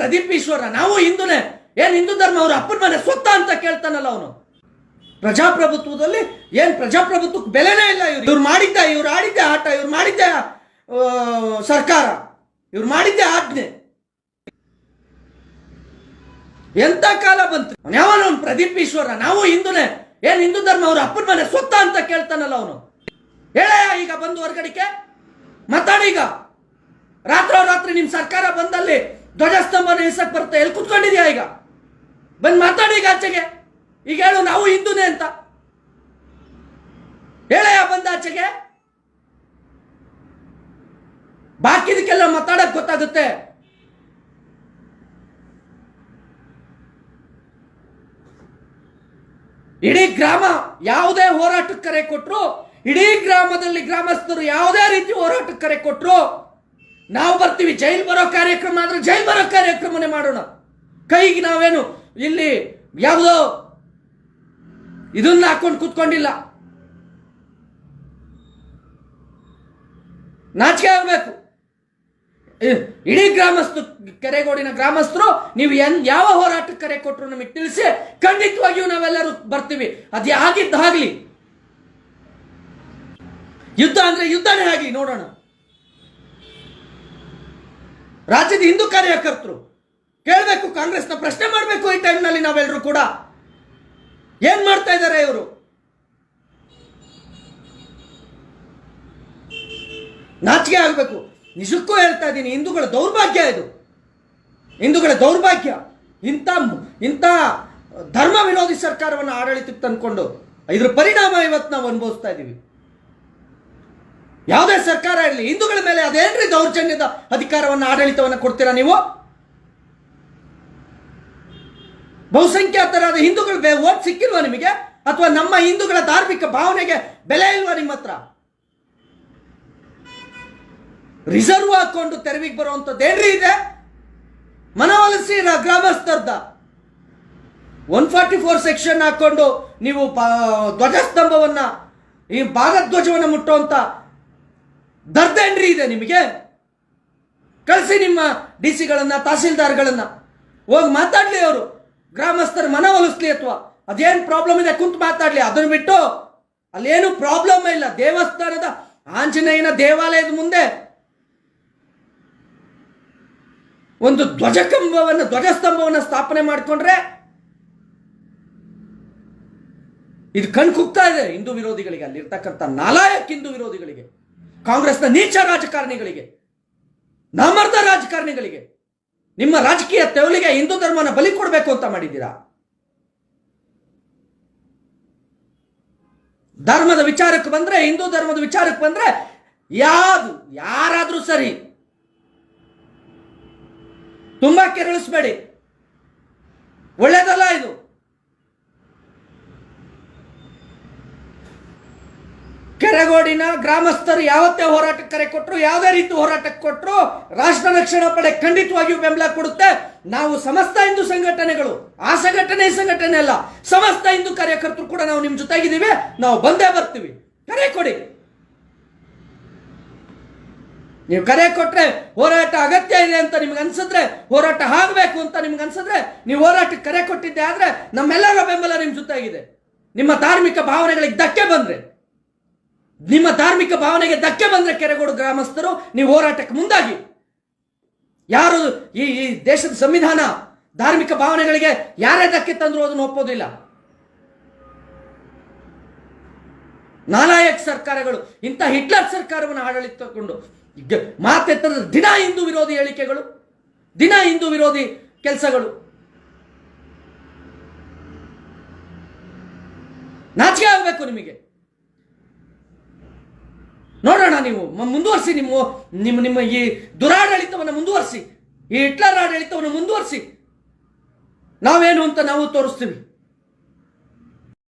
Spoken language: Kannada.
ಪ್ರದೀಪ್ ಈಶ್ವರ, ನಾವು ಹಿಂದೂನೇ. ಏನ್ ಹಿಂದೂ ಧರ್ಮ ಅವ್ರ ಅಪ್ಪನ ಮನೆ ಸ್ವತ್ತ ಅಂತ ಕೇಳ್ತಾನಲ್ಲ ಅವನು? ಪ್ರಜಾಪ್ರಭುತ್ವದಲ್ಲಿ ಏನ್ ಪ್ರಜಾಪ್ರಭುತ್ವಕ್ಕೆ ಬೆಲೆನೇ ಇಲ್ಲ ಇವ್ರು. ಇವ್ರು ಮಾಡಿದ್ದ, ಇವ್ರು ಆಡಿದ್ದೆ ಆಟ, ಇವ್ರು ಮಾಡಿದ್ದೆ ಸರ್ಕಾರ. ಇವ್ರು ಮಾಡಿದ್ದೆ ಆಜ್ಞೆ. ಎಂತ ಕಾಲ ಬಂತು? ಯಾವನು? ಪ್ರದೀಪ್ ಈಶ್ವರ, ನಾವು ಹಿಂದೂನೇ. ಏನ್ ಹಿಂದೂ ಧರ್ಮ ಅವ್ರ ಅಪ್ಪನ ಮನೆ ಸ್ವತ್ತ ಅಂತ ಕೇಳ್ತಾನಲ್ಲ ಅವನು? ಹೇಳ ಈಗ ಬಂದು ಹೊರಗಡಿಕೆ. ಮಾತಾಡಿ ಈಗ. ರಾತ್ರೋರಾತ್ರಿ ನಿಮ್ ಸರ್ಕಾರ ಬಂದಲ್ಲಿ ಧ್ವಜಸ್ತಂಭನ ಇಸಕ್ ಬರುತ್ತೆ. ಎಲ್ಲಿ ಕುತ್ಕೊಂಡಿದ್ಯಾ ಈಗ? ಬಂದ್ ಮಾತಾಡಿ ಈಗ ಆಚೆಗೆ. ಈಗ ಹೇಳು, ನಾವು ಹಿಂದೂನೇ ಅಂತ. ಹೇಳಯ್ಯ, ಬಂದ ಆಚೆಗೆ. ಬಾಕಿದಕ್ಕೆಲ್ಲ ಮಾತಾಡಕ್ ಗೊತ್ತಾಗುತ್ತೆ. ಇಡೀ ಗ್ರಾಮ ಯಾವುದೇ ಹೋರಾಟಕ್ಕೆ ಕರೆ ಕೊಟ್ರು, ಇಡೀ ಗ್ರಾಮದಲ್ಲಿ ಗ್ರಾಮಸ್ಥರು ಯಾವುದೇ ರೀತಿ ಹೋರಾಟಕ್ಕೆ ಕರೆ ಕೊಟ್ರು ನಾವು ಬರ್ತೀವಿ, ಜೈಲ್ ಬರೋ ಕಾರ್ಯಕ್ರಮ ಆದರೆ ಜೈಲ್ ಬರೋ ಕಾರ್ಯಕ್ರಮನೇ ಮಾಡೋಣ. ಕೈಗೆ ನಾವೇನು ಇಲ್ಲಿ ಯಾವುದೋ ಇದನ್ನ ಹಾಕೊಂಡು ಕೂತ್ಕೊಂಡಿಲ್ಲ. ನಾಚಿಕೆ ಆಗ್ಬೇಕು. ಇಡೀ ಗ್ರಾಮಸ್ಥರು ಕೆರೆಗೋಡಿನ ಗ್ರಾಮಸ್ಥರು, ನೀವು ಎನ್ ಯಾವ ಹೋರಾಟಕ್ಕೆ ಕರೆ ಕೊಟ್ಟರು ನಮಗೆ ತಿಳಿಸಿ, ಖಂಡಿತವಾಗಿಯೂ ನಾವೆಲ್ಲರೂ ಬರ್ತೀವಿ. ಅದು ಆಗಿದ್ದಾಗ್ಲಿ ಯುದ್ಧ ಅಂದ್ರೆ ಯುದ್ಧನೇ ಆಗಲಿ ನೋಡೋಣ. ರಾಜ್ಯದ ಹಿಂದೂ ಕಾರ್ಯಕರ್ತರು ಕೇಳಬೇಕು, ಕಾಂಗ್ರೆಸ್ನ ಪ್ರಶ್ನೆ ಮಾಡಬೇಕು ಈ ಟೈಮ್ನಲ್ಲಿ ನಾವೆಲ್ಲರೂ ಕೂಡ. ಏನು ಮಾಡ್ತಾ ಇದ್ದಾರೆ ಇವರು? ನಾಚಿಕೆ ಆಗಬೇಕು. ನಿಜಕ್ಕೂ ಹೇಳ್ತಾ ಇದ್ದೀನಿ, ಹಿಂದೂಗಳ ದೌರ್ಭಾಗ್ಯ ಇದು. ಹಿಂದೂಗಳ ದೌರ್ಭಾಗ್ಯ. ಇಂಥ ಇಂಥ ಧರ್ಮ ವಿರೋಧಿ ಸರ್ಕಾರವನ್ನು ಆಡಳಿತಕ್ಕೆ ತಂದ್ಕೊಂಡು ಇದ್ರ ಪರಿಣಾಮ ಇವತ್ತು ನಾವು ಅನುಭವಿಸ್ತಾ ಇದ್ದೀವಿ. ಯಾವುದೇ ಸರ್ಕಾರ ಇರಲಿ, ಹಿಂದೂಗಳ ಮೇಲೆ ಅದೇನ್ರಿ ದೌರ್ಜನ್ಯದ ಅಧಿಕಾರವನ್ನು, ಆಡಳಿತವನ್ನು ಕೊಡ್ತೀರಾ ನೀವು? ಬಹುಸಂಖ್ಯಾತರಾದ ಹಿಂದೂಗಳ ಓಟ್ ಸಿಕ್ಕಿಲ್ವಾ ನಿಮಗೆ? ಅಥವಾ ನಮ್ಮ ಹಿಂದೂಗಳ ಧಾರ್ಮಿಕ ಭಾವನೆಗೆ ಬೆಲೆ ಇಲ್ವಾ ನಿಮ್ಮ ಹತ್ರ? ರಿಸರ್ವ್ ಹಾಕೊಂಡು ತೆರವಿಗೆ ಬರುವಂಥದ್ದು ಏನ್ರಿ ಇದೆ? ಮನವೊಲಿಸಿ ಗ್ರಾಮಸ್ಥರ್ದ. ಒನ್ ಫಾರ್ಟಿ ಫೋರ್ ಸೆಕ್ಷನ್ ಹಾಕೊಂಡು ನೀವು ಧ್ವಜಸ್ತಂಭವನ್ನ, ಈ ಭಾಗಧ್ವಜವನ್ನ ಮುಟ್ಟುವಂತ ದರ್ದೇನ್ರಿ ಇದೆ ನಿಮಗೆ? ಕಳಿಸಿ ನಿಮ್ಮ ಡಿ ಸಿಗಳನ್ನು ತಹಸೀಲ್ದಾರ್ಗಳನ್ನು. ಹೋಗಿ ಮಾತಾಡಲಿ ಅವರು. ಗ್ರಾಮಸ್ಥರ ಒಲಿಸ್ಲಿ ಅಥವಾ? ಅದೇನ್ ಪ್ರಾಬ್ಲಮ್ ಇದೆ? ಕುಂತು ಮಾತಾಡ್ಲಿ. ಅದನ್ನು ಬಿಟ್ಟು ಅಲ್ಲೇನು ಪ್ರಾಬ್ಲಮ್ ಇಲ್ಲ. ದೇವಸ್ಥಾನದ ಆಂಜನೇಯನ ದೇವಾಲಯದ ಮುಂದೆ ಒಂದು ಧ್ವಜಕಂಬವನ್ನು, ಧ್ವಜಸ್ತಂಭವನ್ನು ಸ್ಥಾಪನೆ ಮಾಡಿಕೊಂಡ್ರೆ ಇದು ಕಣ್ ಕುಗ್ತಾ ಇದೆ ಹಿಂದೂ ವಿರೋಧಿಗಳಿಗೆ. ಅಲ್ಲಿರ್ತಕ್ಕಂಥ ನಾಲಾಯಕ್ ಹಿಂದೂ ವಿರೋಧಿಗಳಿಗೆ. ಕಾಂಗ್ರೆಸ್ನ ನೀಚ ರಾಜಕಾರಣಿಗಳಿಗೆ, ನಾಮರ್ದ ರಾಜಕಾರಣಿಗಳಿಗೆ, ನಿಮ್ಮ ರಾಜಕೀಯ ತೆವಲಿಗೆ ಹಿಂದೂ ಧರ್ಮನ ಬಲಿ ಕೊಡಬೇಕು ಅಂತ ಮಾಡಿದ್ದೀರಾ? ಧರ್ಮದ ವಿಚಾರಕ್ಕೆ ಬಂದ್ರೆ, ಹಿಂದೂ ಧರ್ಮದ ವಿಚಾರಕ್ಕೆ ಬಂದ್ರೆ ಯಾವುದು, ಯಾರಾದ್ರೂ ಸರಿ ತುಂಬಾ ಕೆರಳಿಸ್ಬೇಡಿ. ಒಳ್ಳೇದಲ್ಲ ಇದು? ಕೆರೆಗೋಡಿನ ಗ್ರಾಮಸ್ಥರು ಯಾವತ್ತೇ ಹೋರಾಟಕ್ಕೆ ಕರೆ ಕೊಟ್ಟರು ಯಾವುದೇ ರೀತಿ ಹೋರಾಟಕ್ಕೆ ಕೊಟ್ಟರು ರಾಷ್ಟ್ರ ರಕ್ಷಣಾ ಪಡೆ ಖಂಡಿತವಾಗಿಯೂ ಬೆಂಬಲ ಕೊಡುತ್ತೆ. ನಾವು ಸಮಸ್ತ ಹಿಂದೂ ಸಂಘಟನೆಗಳು, ಆ ಸಂಘಟನೆ ಸಂಘಟನೆ ಅಲ್ಲ, ಸಮಸ್ತ ಹಿಂದೂ ಕಾರ್ಯಕರ್ತರು ಕೂಡ ನಾವು ನಿಮ್ ಜೊತೆಗಿದ್ದೀವಿ, ನಾವು ಬಂದೇ ಬರ್ತೀವಿ. ಕರೆ ಕೊಡಿ. ನೀವು ಕರೆ ಕೊಟ್ರೆ ಹೋರಾಟ ಅಗತ್ಯ ಇದೆ ಅಂತ ನಿಮ್ಗೆ ಅನ್ಸಿದ್ರೆ, ಹೋರಾಟ ಆಗಬೇಕು ಅಂತ ನಿಮ್ಗೆ ಅನ್ಸಿದ್ರೆ, ನೀವು ಹೋರಾಟಕ್ಕೆ ಕರೆ ಕೊಟ್ಟಿದ್ದೆ ಆದ್ರೆ ನಮ್ಮೆಲ್ಲರ ಬೆಂಬಲ ನಿಮ್ ಜೊತೆಗಿದೆ. ನಿಮ್ಮ ಧಾರ್ಮಿಕ ಭಾವನೆಗಳಿಗೆ ಧಕ್ಕೆ ಬಂದ್ರೆ. ನಿಮ್ಮ ಧಾರ್ಮಿಕ ಭಾವನೆಗೆ ಧಕ್ಕೆ ಬಂದರೆ ಕೆರೆಗೋಡು ಗ್ರಾಮಸ್ಥರು, ನೀವು ಹೋರಾಟಕ್ಕೆ ಮುಂದಾಗಿ. ಯಾರು ಈ ಈ ದೇಶದ ಸಂವಿಧಾನ ಧಾರ್ಮಿಕ ಭಾವನೆಗಳಿಗೆ ಯಾರೇ ಧಕ್ಕೆ ತಂದ್ರು ಅದನ್ನು ಒಪ್ಪೋದಿಲ್ಲ. ನಾಲಾಯಕ್ ಸರ್ಕಾರಗಳು, ಇಂಥ ಹಿಟ್ಲರ್ ಸರ್ಕಾರವನ್ನು ಆಡಳಿತ ತಗೊಂಡು ಮಾತೆತ್ತದ ದಿನ ಹಿಂದೂ ವಿರೋಧಿ ಹೇಳಿಕೆಗಳು, ದಿನ ಹಿಂದೂ ವಿರೋಧಿ ಕೆಲಸಗಳು. ನಾಚಿಕೆ ಆಗಬೇಕು ನಿಮಗೆ. ನೋಡೋಣ ನೀವು ಮುಂದುವರಿಸಿ ನಿಮ್ಮ ನಿಮ್ಮ ನಿಮ್ಮ ಈ ದುರಾಡಳಿತವನ್ನು ಮುಂದುವರಿಸಿ, ಈ ಹಿಟ್ಲರ್ ಆಡಳಿತವನ್ನು ಮುಂದುವರಿಸಿ. ನಾವೇನು ಅಂತ ನಾವು ತೋರಿಸ್ತೀವಿ.